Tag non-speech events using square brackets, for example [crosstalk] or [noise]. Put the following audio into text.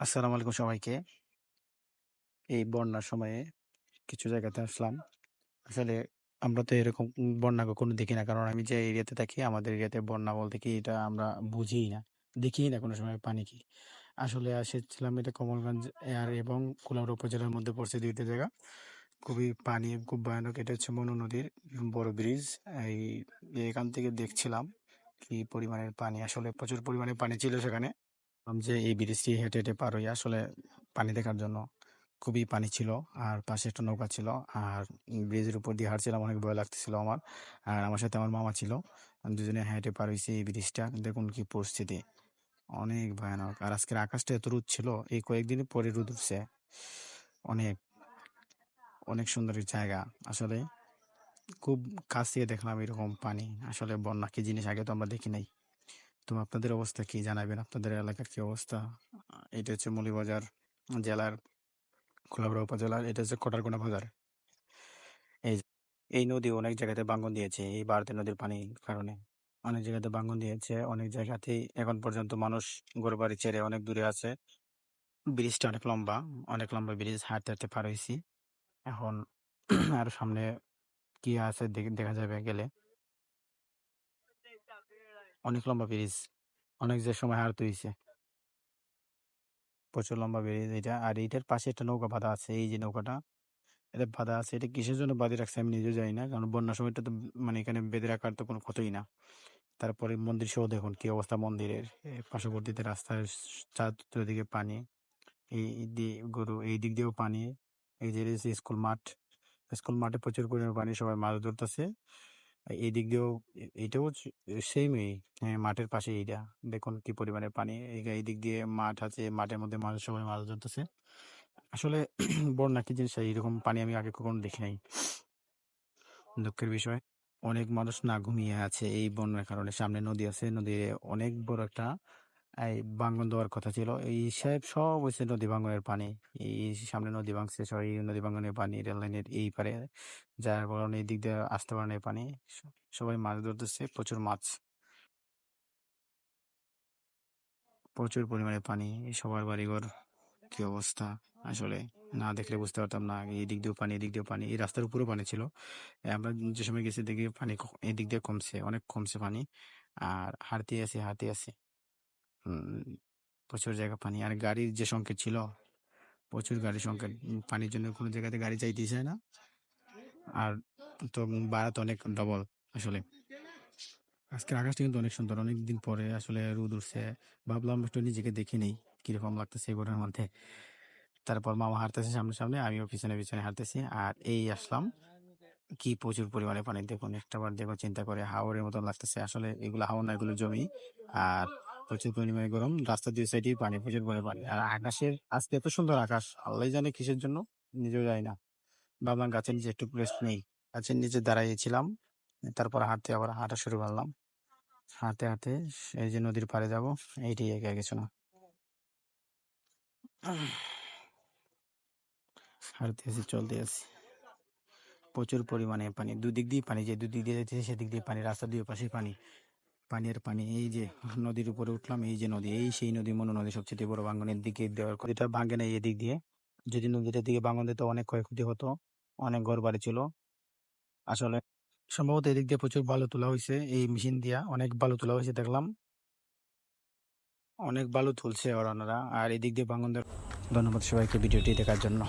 আসসালামু আলাইকুম সবাইকে। এই বন্যার সময়ে কিছু জায়গাতে আসলাম। আসলে আমরা তো এরকম বন্যা কখনো দেখি না। কারণ আমি যে এরিয়াতে থাকি, আমাদের এরিয়াতে বন্যা বলতে কি এটা আমরা বুঝিই না। দেখিই না কোনো সময় পানি কি। আসলে এসেছিলাম এটা কমলগঞ্জ আর এবং কুলাউড়া উপজেলার মধ্যে পড়ছে ২ টা জায়গা। খুবই পানি খুব ভয়ানক। এটা হচ্ছে মনু নদীর বড় ব্রিজ। এই এখান থেকে দেখছিলাম কি পরিমাণের পানি। আসলে প্রচুর পরিমাণে পানি ছিল সেখানে। যে এই ব্রিজটি হেঁটে, হেঁটে পার হই। আসলে পানি দেখার জন্য খুবই পানি ছিল। আর পাশে একটা নৌকা ছিল। আর ব্রিজের উপর দিয়ে হাঁটছিলাম অনেক ভয় লাগতেছিল আমার। আর আমার সাথে আমার মামা ছিল। দুজনে হেঁটে পার হইছি এই ব্রিজটা। দেখুন কি পরিস্থিতি। অনেক ভয়ানক। আর আজকের আকাশটা এত রোদ ছিল। এই কয়েকদিন পরে রোদ উঠছে। অনেক, অনেক সুন্দর জায়গা। আসলে খুব কাছ থেকে দেখলাম এরকম পানি। আসলে বন্যা কি জিনিস আগে তো আমরা দেখি নাই। তো আপনাদের অবস্থা কি জানাবেন? আপনাদের এলাকার কি অবস্থা? এটা হচ্ছে মৌলভীবাজার জেলার কুলাউড়া উপজেলার এটা হচ্ছে কোটারকোনা বাজার। এই এই নদী অনেক জায়গাতে বাঙ্গন দিয়েছে এই ভারতী নদীর পানির কারণে। অনেক জায়গাতে বাঙ্গন দিয়েছে। অনেক জায়গাতেই এখন পর্যন্ত মানুষ ঘরবাড়ি ছেড়ে অনেক দূরে আছে। ব্রিজটা অনেক লম্বা। অনেক লম্বা ব্রিজ। হাঁটতে, হাঁটতে পার হয়েছি এখন [clears throat] আর সামনে কি আছে দেখা যাবে গেলে। অনেক লম্বা ব্রিজ। অনেক যে সময় হারতে হয়েছে প্রচুর লম্বা ব্রিজ এটা। আর এইটার পাশে একটা নৌকা বাঁধা আছে। এই যে নৌকাটা। এটা বাঁধা আছে। এটা কিসের জন্য বাঁধে রাখছে আমি নিজেও জানি না। কারণ বন্যার সময়টা তো মানে এখানে বেঁধে রাখার তো কোনো কথাই না। তারপরে মন্দির সহ দেখুন কি অবস্থা মন্দিরের। পার্শ্ববর্তীতে রাস্তার চার চারদিকে পানি। এই দি, গরু, এই দিক দিয়েও পানি। এই যে স্কুল মাঠ। স্কুল মাঠে প্রচুর পরিমাণে পানি, সবাই মাছ ধরতেছে। এই দিক দিয়েও এটাও সেমই মাঠের পাশে এইটা। দেখুন কি পরিমাণে পানি। এই দিক দিয়ে মাঠ আছে। মাঠের মধ্যে মানুষ সবাই মাছ ধরতেছে। আসলে [clears throat] বন্যা কি জিনিস, এইরকম পানি আমি আগে কখনো দেখি নাই। দুঃখের বিষয়। অনেক মানুষ না ঘুমিয়ে আছে, এই বন্যার কারণে। সামনে নদী আছে। নদীর অনেক বড় একটা এই ভাঙ্গন দেওয়ার কথা ছিল। এই সব সব হইছে নদী ভাঙ্গনের পানি। এই সামনে নদী ভাঙছে সব এই নদী ভাঙ্গনের পানি রেল লাইনের এই পারে যার কারণে এই দিক দিয়ে আসতে পারে না পানি। সবাই মাছ ধরতেছে। প্রচুর মাছ। প্রচুর পরিমাণে পানি। সবার বাড়িঘর কি অবস্থা। আসলে না দেখলে বুঝতে পারতাম না। এই দিক দিয়েও পানি, এদিক দিয়েও পানি। এই রাস্তার উপরেও পানি ছিল। আমরা যে সময় গেছি দেখি পানি এদিক দিয়ে কমছে। অনেক কমছে পানি। আর হাঁটতেই আছি, হাঁটতেই আছি। প্রচুর জায়গা পানি। আর গাড়ির যে সংকেত ছিল, প্রচুর গাড়ির। উম পানির জন্য কোনো জায়গাতে গাড়ি যাইতেই চায় না। আর তো ভাড়া তো অনেক ডবল আসলে। আজকের আকাশটা কিন্তু অনেক সুন্দর। অনেক দিন পরে আসলে রোদ উঠছে। ভাবলাম একটু নিজেকে দেখে নেই। কীরকম লাগতেছে ঘরের মধ্যে। তারপর মামা হাঁটতেছে সামনে, সামনে। আমিও পিছনে, পিছনে হাঁটতেছি। আর এই আসলাম। কি প্রচুর পরিমাণে পানি দেখুন। একটাবার দেখুন চিন্তা করে হাওরের মতন লাগতেছে। আসলে এগুলো হাওর না এগুলো জমি। আর প্রচুর পরিমাণে গরম। রাস্তার ২ সাইডেই পানি, প্রচুর পরিমাণে পানি। আর আকাশের আজকে এত সুন্দর আকাশ। আল্লাহই জানে কিসের জন্য? নিজেও জানি না। ভাবলাম গাছের নিচে একটু রেস্ট নেই। গাছের নিচে দাঁড়াইয়েছিলাম। তারপর হাঁটতে আবার হাঁটা শুরু করলাম। হাঁটতে, হাঁটতে এই যে নদীর পাড়ে যাব। এইটাই এগিয়ে কিছু না। হাঁটতেছি, চলতেছি। প্রচুর পরিমাণে পানি। দুদিক দিয়ে পানি। যে দুদিক দিয়ে যাইতেছি সেদিক দিয়ে পানি। রাস্তার দুই পাশে পানি। পানি আর পানি। এই যে নদীর উপরে উঠলাম। এই যে নদী। এই সেই নদী মনু নদী সবচেয়ে বড় বাঙ্গনের দিকে দেওয়ার। এটা ভাঙে নাই এদিক দিয়ে। যদি নদীটার দিকে ভাঙন দিত অনেক ক্ষয়ক্ষতি হতো। অনেক ঘর বাড়ি ছিল। আসলে সম্ভবত এদিক দিয়ে প্রচুর বালু তোলা হয়েছে, এই মেশিন দিয়া। অনেক বালু তোলা হয়েছে দেখলাম। অনেক বালু তুলছে ওরা। আর এদিক দিয়ে দেওয়ার ধন্যবাদ সবাইকে ভিডিওটি দেখার জন্য।